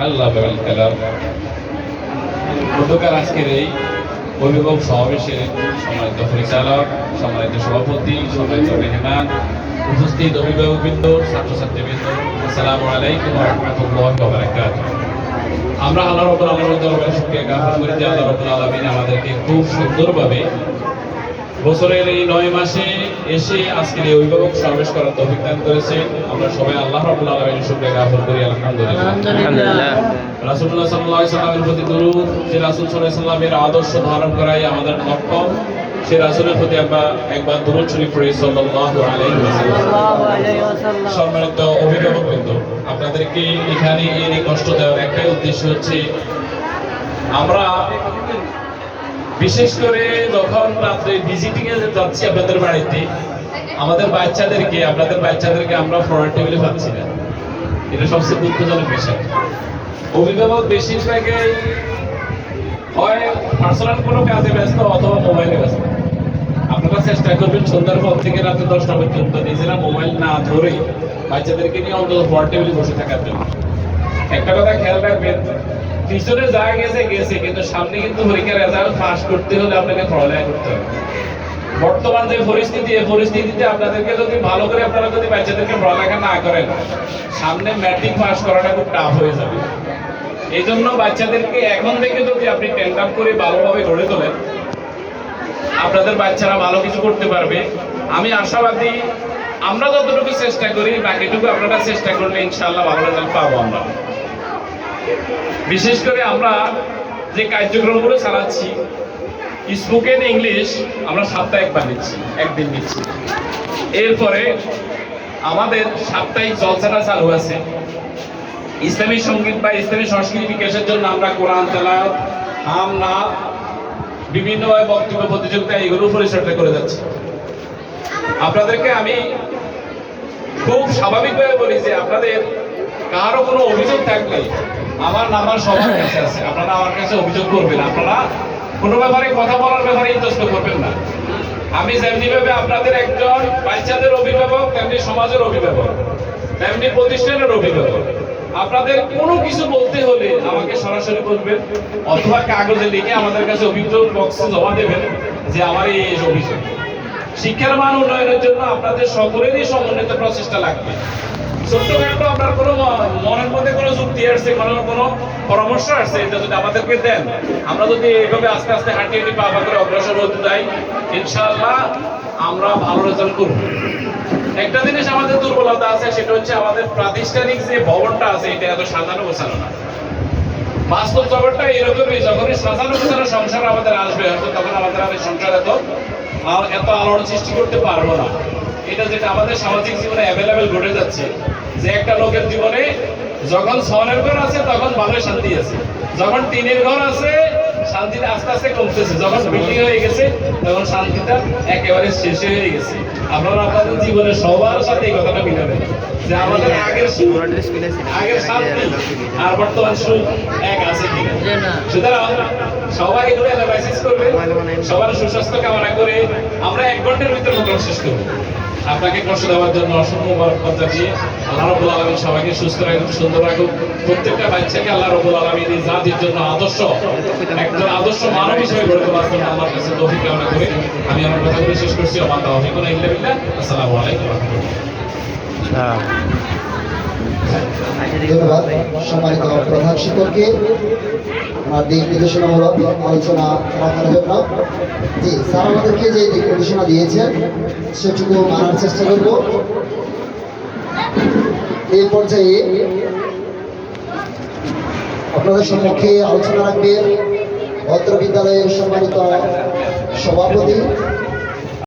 আল্লামা বিল কালাম আজকের এই অভিভাবক সম্মানিত পরিচালক, সম্মানিত সভাপতি, সম্মানিত মেহমান, উপস্থিত অভিভাবকবৃন্দ, ছাত্রছাত্রীবৃন্দ, আসসালামু আলাইকুম আমরা আল্লাহ রাব্বুল আলামিনের দরবারে শুকরিয়া জ্ঞাপন করি যে আল্লাহ আমাদেরকে খুব সুন্দরভাবে বছরের এই নয় মাসে এসে আজকের এই অভিভাবক সমাবেশ করার তৌফিক দান করেছেন আমরা সবাই আল্লাহ রাব্বুল আলামিনের শুকরিয়া জ্ঞাপন করি আলহামদুলিল্লাহ। আলহামদুলিল্লাহ। রাসূলুল্লাহ সাল্লাল্লাহু আলাইহি সাল্লামের প্রতি দরুদ যে রাসূল সাল্লাল্লাহু আলাইহি সাল্লামের আদর্শ ধারণ করাই আমাদের লক্ষ্য সে রাসূলের প্রতি আমরা একবার দরুদ শরীফ পড়ি সাল্লাল্লাহু আলাইহি ওয়াসাল্লাম। সম্মানিত অভিভাবকবৃন্দ আপনাদেরকে এখানে এনে কষ্ট দেওয়ার একটাই উদ্দেশ্য হচ্ছে আমরা বিশেষ করে যখন রাত্রে ভিজিটিং এ যাচ্ছি আপনাদের বাড়িতে, আমাদের বাচ্চাদেরকে, আপনাদের বাচ্চাদেরকে আমরা ফ্রন্ট টেবিলে পাচ্ছি না। এটা সবচেয়ে দুঃখজনক বিষয়। অভিভাবক বেশিরভাগই হয় পার্সোনাল কোনো কাজে ব্যস্ত অথবা মোবাইলে ব্যস্ত। আপনারা চেষ্টা করবেন সন্ধ্যার পর থেকে রাতে দশটা পর্যন্ত নিজেরা মোবাইল না ধরে বাচ্চাদেরকে নিয়ে অন্তত ফ্রন্ট টেবিলে বসে থাকার জন্য। একটা কথা খেয়াল রাখবেন, পিছনে যা গেছে গেছে, কিন্তু সামনে কিন্তু পরীক্ষার রেজাল্ট পাস করতে হলে আপনাকে পড়ালেখা করতে হবে। বর্তমান যে পরিস্থিতি, এই পরিস্থিতিতে আপনাদেরকে যদি ভালো করে আপনারা যদি বাচ্চাদেরকে পড়ালেখা না করেন, সামনে ম্যাট্রিক পাস করাটা খুব টাফ হয়ে যাবে। এই জন্য বাচ্চাদেরকে এখন থেকে যদি আপনি টেন্ট আপ করে ভালোভাবে গড়ে তোলেন, আপনাদের বাচ্চারা ভালো কিছু করতে পারবে। আমি আশাবাদী, আমরা যতটুকু চেষ্টা করি, বাকিটুকু আপনারা চেষ্টা করলে ইনশাআল্লাহ ভালো রেজাল্ট পাবো আমরা। বিশেষ করে আমরা যে কার্যক্রমগুলো চালাচ্ছি, স্পোকেন ইংলিশ আমরা সাপ্তাহিক নিচ্ছি, একদিন নিচ্ছি। এরপরে আমাদের সাপ্তাহিক জলসাটা চালু আছে। ইসলামী সংগীত বা ইসলামী সংস্কৃতি বিকাশের জন্য আমরা কোরআন, তেলাওয়াত, হাম নাথ বিভিন্ন বক্তব্য, প্রতিযোগিতা এগুলো পরিচর্যা করে যাচ্ছি। আপনাদেরকে আমি খুব স্বাভাবিকভাবে বলি যে আপনাদের কারও কোনো অভিযোগ থাকলে আমার নাম্বার সবার কাছে আছে। আপনারা আমার কাছে অভিযোগ করবেন। আপনারা কোনো ব্যাপারে কথা বলার ব্যাপারে ইতস্ত করবেন না। আমি যেমনি ভাবে আপনাদের একজন বাচ্চাদের অভিভাবক, তেমনি সমাজের অভিভাবক, তেমনি প্রতিষ্ঠানের অভিভাবক। আপনাদের কোনো কিছু বলতে হলে আমাকে সরাসরি বলবেন, অথবা কাগজে লিখে আমাদের কাছে অভিযোগ বক্সে জমা দেবেন যে আমার এই অভিযোগ। শিক্ষার মান উন্নয়নের জন্য আপনাদের সকলেরই সমন্বিত প্রচেষ্টা লাগবে। ছোট্টখাটো আপনার কোনো মনের যুক্তি আসছে কোনো কোনো পরামর্শ আসছে এটা যদি আমাদেরকে দেন। আমরা যদি এইভাবে আস্তে আস্তে হাঁটি হাঁটি পা করে অগ্রসর হতে যাই, ইনশাআল্লাহ আমরা ভালো রেজাল্ট করব। একটা জিনিস আমাদের দুর্বলতা আছে, সেটা হচ্ছে আমাদের প্রাতিষ্ঠানিক যে ভবনটা আছে, এটা এত সাজানো গোছানো না। বাস্তব জগৎটা এরকমই, যখনই সাজানো গোছানো সংসার আমাদের আসবে, হয়তো তখন আমাদের আর সংসার এত এত আলোড়ন সৃষ্টি করতে পারব না। এটা যেটা আমাদের সামাজিক জীবনে অ্যাভেলেবেল ঘটে যাচ্ছে, যে একটা লোকের জীবনে যখন ছনের ঘর আছে, তখন ভালো শান্তি আছে। যখন টিনের ঘর আছে, শান্তিটা আস্তে আস্তে কমতেছে। যখন বিল্ডিং হয়ে গেছে, তখন শান্তিটা একেবারে শেষ হয়ে গেছে। আপনারা আপনাদের জীবনে সবার সাথে এই কথাটা মিলাবেন। যে আমাদের আগের আগের শান্তি, আর বর্তমান সুখ এক আছে কিনা। সুতরাং সবাই এগুলো অ্যানালাইসিস করবে সবার সুস্বাস্থ্য কামনা করে আমরা এক ঘণ্টার ভিতরে প্রোগ্রাম শেষ করব। আপনাকে কষ্ট দেওয়ার জন্য অসংখ্য বরকত জানিয়ে আল্লাহ রবুল আলমী সবাইকে সুস্থ রাখুন, সুন্দর রাখুন। প্রত্যেকটা বাচ্চাকে আল্লাহ রবুল আলমী এই জাতির জন্য আদর্শ, একজন আদর্শ মানব হিসেবে গড়ে তোলার জন্য আমার কাছে তৌফিক কামনা করে। আমি আমার কথাগুলো শেষ করছি, আমার তৌফিক কোনো ইল্লা আসসালামু আলাইকুম। রাহমাতুল্লাহ ধন্যবাদ সম্মানিত প্রধান শিক্ষককে। আমার দিক নির্দেশনামূলক আলোচনা রাখার জন্য জি, স্যার আমাদেরকে যে দিক নির্দেশনা দিয়েছেন, সেটুকু মানার চেষ্টা করব। এই পর্যায়ে আপনাদের সম্মুখে আলোচনা রাখবেন ভদ্র বিদ্যালয়ের সম্মানিত সভাপতি।